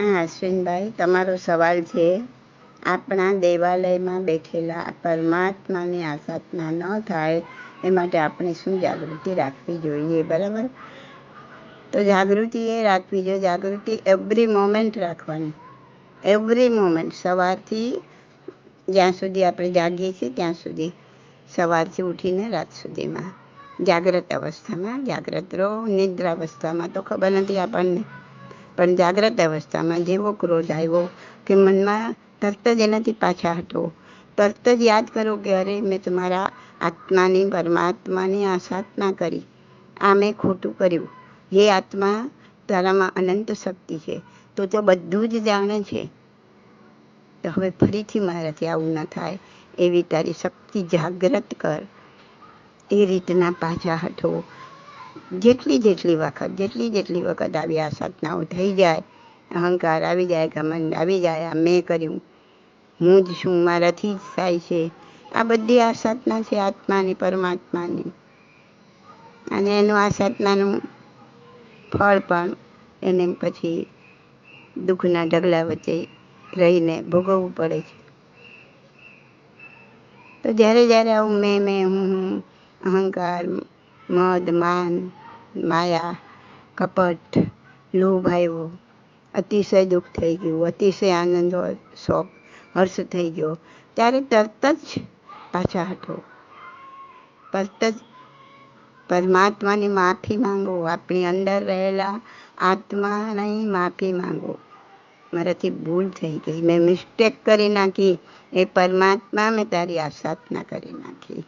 હા અશ્વિનભાઈ તમારો સવાલ છે, આપણા દેવાલયમાં બેઠેલા પરમાત્માની આસાધના ન થાય એ માટે આપણે શું જાગૃતિ રાખવી જોઈએ, બરાબર? તો જાગૃતિ એ રાખવી જોઈએ, જાગૃતિ એવરી મોમેન્ટ રાખવાની. એવરી મોમેન્ટ સવારથી જ્યાં સુધી આપણે જાગીએ છીએ, ત્યાં સુધી સવારથી ઉઠીને રાત સુધીમાં જાગ્રત અવસ્થામાં જાગ્રત રહો નિદ્રા અવસ્થામાં તો ખબર નથી આપણને. પણ જાગ્રત અવસ્થામાં જેવો ક્રોધ આવ્યો કે મનમાં તરત જ એનાથી પાછા હટો તરત જ યાદ કરો કે અરે, મેં તમારા આત્માની પરમાત્માની આસાધના કરી. આ મેં ખોટું કર્યું. જે આત્મા, તારામાં અનંત શક્તિ છે. તો તો બધું જ જાણે છે. તો હવે ફરીથી મારાથી આવું ન થાય એવી તારી શક્તિ જાગ્રત કર. એ રીતના પાછા હટો. જેટલી જેટલી વખત, જેટલી જેટલી વખત આવી આ સાધનાઓ થઈ જાય, અહંકાર આવી જાય, ઘમંડ આવી જાય, આ મેં કર્યું, હું જ છું, મારાથી જ થાય છે. આ બધી આ સાધના છે, આત્માની, પરમાત્માની. અને એનું આ સાધનાનું ફળ પણ એને પછી દુઃખના ઢગલા વચ્ચે રહીને ભોગવવું પડે છે. તો જ્યારે જ્યારે આવું મેં મેં હું, અહંકાર મદ માન માયા, કપટ, લોભ આવ્યો. અતિશય દુઃખ થઈ ગયું, અતિશય આનંદ શોખ હર્ષ થઈ ગયો. ત્યારે તરત જ પાછા હટો. તરત જ પરમાત્માની માફી માંગો. આપણી અંદર રહેલા આત્માની માફી માંગો. મારાથી ભૂલ થઈ ગઈ. મેં મિસ્ટેક કરી નાખી. એ પરમાત્મા મેં તારી આસાધના કરી નાખી.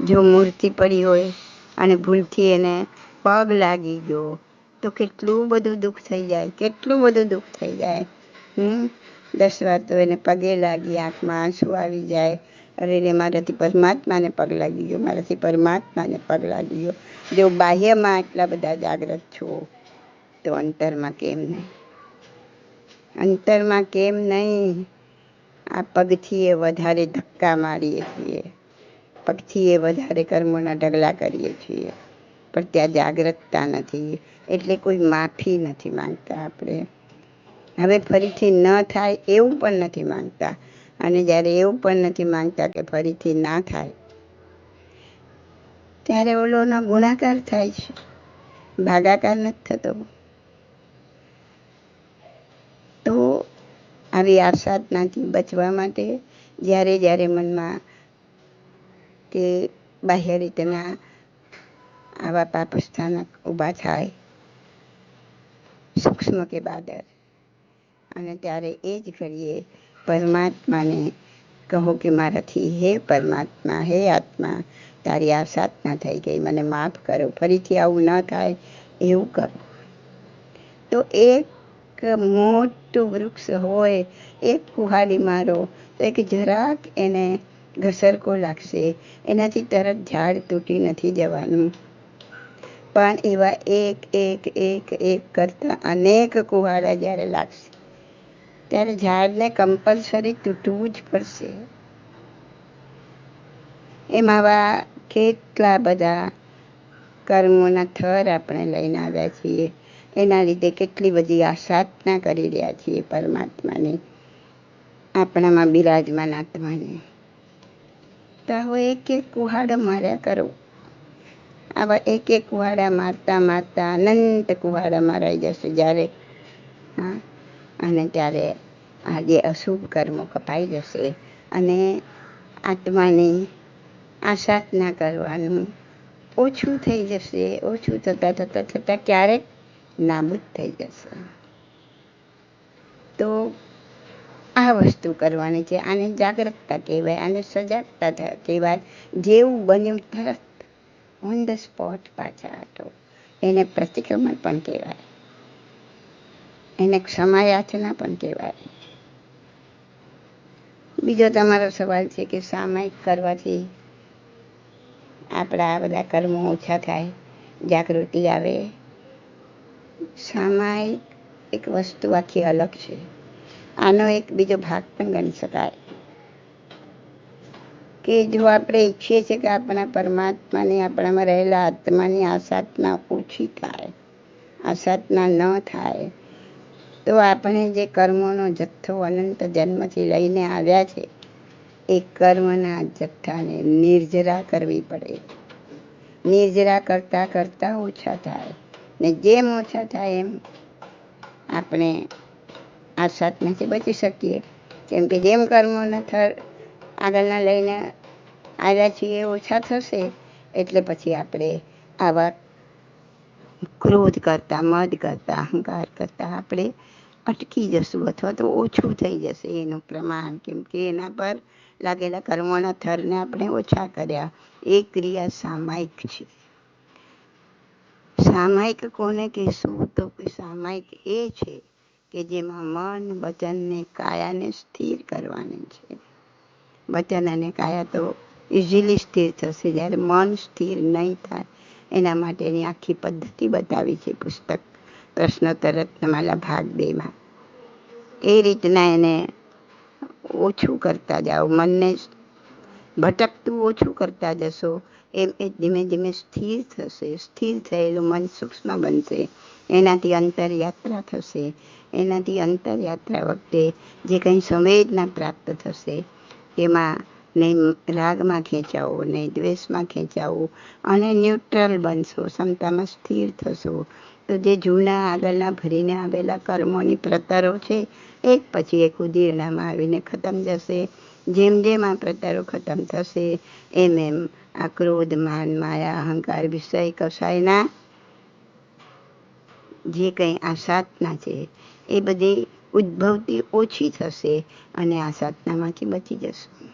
જો મૂર્તિ પડી હોય અને ભૂલથી એને પગ લાગી ગયો, તો કેટલું બધું દુઃખ થઈ જાય, કેટલું બધું દુઃખ થઈ જાય. હમ? દસ વાર તો એને પગે લાગી, આંખમાં આંસુ આવી જાય. અરે રે, મારાથી પરમાત્માને પગ લાગી ગયો, મારાથી પરમાત્માને પગ લાગી ગયો. જો બાહ્યમાં એટલા બધા જાગ્રત છો, તો અંતરમાં કેમ નહીં? અંતરમાં કેમ નહીં? આ પગથી એ વધારે ધક્કા મારીએ છીએ. પગથી એ વધારે કર્મોના ઢગલા કરીએ છીએ. પણ ત્યાં જાગ્રતતા નથી. એટલે કોઈ માફી નથી માંગતા આપણે. હવે ફરીથી ન થાય એવું પણ નથી માંગતા. અને જ્યારે એવું પણ નથી માંગતા કે ફરીથી ના થાય, ત્યારે ઓલોનો ગુણાકાર થાય છે. ભાગાકાર નથી થતો. તો આવી આસાધનાથી બચવા માટે જ્યારે જ્યારે મનમાં કે બાહ્ય રીતના આવા પાપ સ્થાનક ઊભા થાય, સૂક્ષ્મ કે બાદર. અને ત્યારે એ જ કરીએ, પરમાત્માને કહો કે મારાથી હે પરમાત્મા, હે આત્મા, તારી આ સાધના થઈ ગઈ, મને માફ કરો, ફરીથી આવું ન થાય, એવું કરો. તો એક મોટું વૃક્ષ હોય, એક કુહાડી મારો, તો એક જરાક એને ઘસરકો લાગશે. એનાથી તરત ઝાડ તૂટી નથી જવાનું. પણ એવા એક એક એક એક કરતા અનેક કુવાડા જ્યારે લાગશે, ત્યારે ઝાડને કમ્પલસરી તૂટવું જ પડશે. એમાં કેટલા બધા કર્મોના થર આપણે લઈને આવ્યા છીએ. એના લીધે કેટલી બધી આસાધના કરી રહ્યા છીએ પરમાત્માની, આપણામાં બિરાજમાન આત્માની. તો હવે એક એક કુહાડા માર્યા કરો. આવા એક એક કુહાડા મારતા મારતા અનંત કુહાડા મારાઈ જશે જ્યારે. હા, અને ત્યારે આ જે અશુભ કર્મો કપાઈ જશે. અને આત્માની આસાધના કરવાનું ઓછું થઈ જશે, ઓછું થતાં થતાં થતાં ક્યારેક નાબૂદ થઈ જશે. તો આ વસ્તુ કરવાની છે. આને જાગૃતતા કહેવાય, આને સજાગતા કહેવાય. જેવું બન્યું તરત ઓન ધ સ્પોટ પાછા હતો. એને પ્રતિક્રમણ પણ કહેવાય. એને ક્ષમાયાચના પણ કહેવાય. બીજો તમારો સવાલ છે કે સામાયિક કરવાથી આપણા બધા કર્મો ઓછા થાય, જાગૃતિ આવે? સામાયિક એક વસ્તુ આખી અલગ છે. આનો એક બીજો ભાગ પણ ગણી શકાય. કે જો આપણે ઈચ્છીએ છીએ કે આપણા પરમાત્માની આપણામાં રહેલા આત્માની આસાધના ઓછી થાય આસાધના ન થાય, તો આપણે જે કર્મોનો જથ્થો અનંત જન્મથી લઈને આવ્યા છે, એ કર્મના જથ્થાને નિર્જરા કરવી પડે. નિર્જરા કરતાં કરતાં ઓછા થાય. ને જેમ ઓછા થાય એમ આપણે આ સાતમાંથી બચી શકીએ. કેમ કે જેમ કર્મોના થર, આગળના લઈને આવ્યા છીએ ઓછા થશે, એટલે પછી આપણે આવા ક્રોધ કરતા, મદ કરતા, અહંકાર કરતા આપણે અટકી જશું અથવા તો ઓછું થઈ જશે એનું પ્રમાણ. કેમ કે એના પર લાગેલા કર્મોના થરને આપણે ઓછા કર્યા. એ ક્રિયા સામાયિક છે. સામાયિક કોને કહેશું? તો કે સામાયિક એ છે કે જેમાં મન વચન ને કાયાને સ્થિર કરવાની છે. વચન અને કાયા તો ઇઝીલી સ્થિર થશે. જ્યારે મન સ્થિર નહીં થાય, એના માટેની આખી પદ્ધતિ બતાવી છે પુસ્તક પ્રશ્નોત્તર તમારા ભાગ બેમાં એ રીતના એને ઓછું કરતા જાઓ. મનને ભટકતું ઓછું કરતા જશો એમ એ ધીમે ધીમે સ્થિર થશે. સ્થિર થયેલું મન સૂક્ષ્મ બનશે. એનાથી અંતરયાત્રા થશે. એનાથી અંતરયાત્રા વખતે જે કંઈ સંવેદના પ્રાપ્ત થશે એમાં નહીં રાગમાં ખેંચાવો નહીં દ્વેષમાં ખેંચાવો અને ન્યુટ્રલ બનશો, ક્ષમતામાં સ્થિર થશો. તો જે જૂના આગળના ભરીને આવેલા કર્મોની પ્રતરો છે, એક પછી એક ઉદીરણામાં આવીને ખતમ જશે. જેમ જેમ આ પ્રતારો ખતમ થશે, એમ એમ આ ક્રોધ માન, માયા, અહંકાર, વિષય કસાયના જે કંઈ આ સાધના છે, એ બધી ઉદ્ભવતી ઓછી થશે અને આ સાધનામાંથી બચી જશે.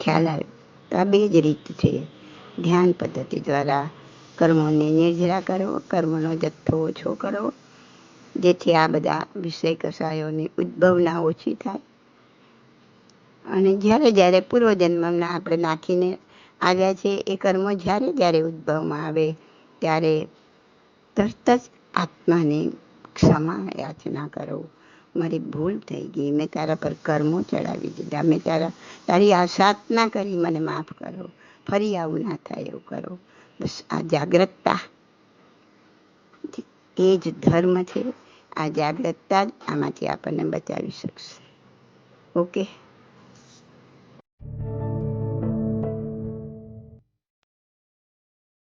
ખ્યાલ આવ્યો? આ બે જ રીત છે. ધ્યાન પદ્ધતિ દ્વારા કર્મોને નિર્જરા કરો, કર્મનો જથ્થો ઓછો કરો, જેથી આ બધા વિષય કસાયોની ઉદ્ભવના ઓછી થાય. અને જ્યારે જ્યારે પૂર્વજન્મના આપણે નાખીને આવ્યા છે એ કર્મો જ્યારે જ્યારે ઉદ્ભવમાં આવે, ત્યારે તરત જ આત્માને ક્ષમા યાચના કરો. મારી ભૂલ થઈ ગઈ, મેં તારા પર કર્મો ચડાવી દીધા, મેં તારા, તારી આ સાધના કરી, મને માફ કરો. ફરી આવું ના થાય એવું કરો. બસ આ જાગ્રતતા. એ જ ધર્મ છે. આ જાગ્રતતા જ આમાંથી આપણને બચાવી શકશે. ઓકે?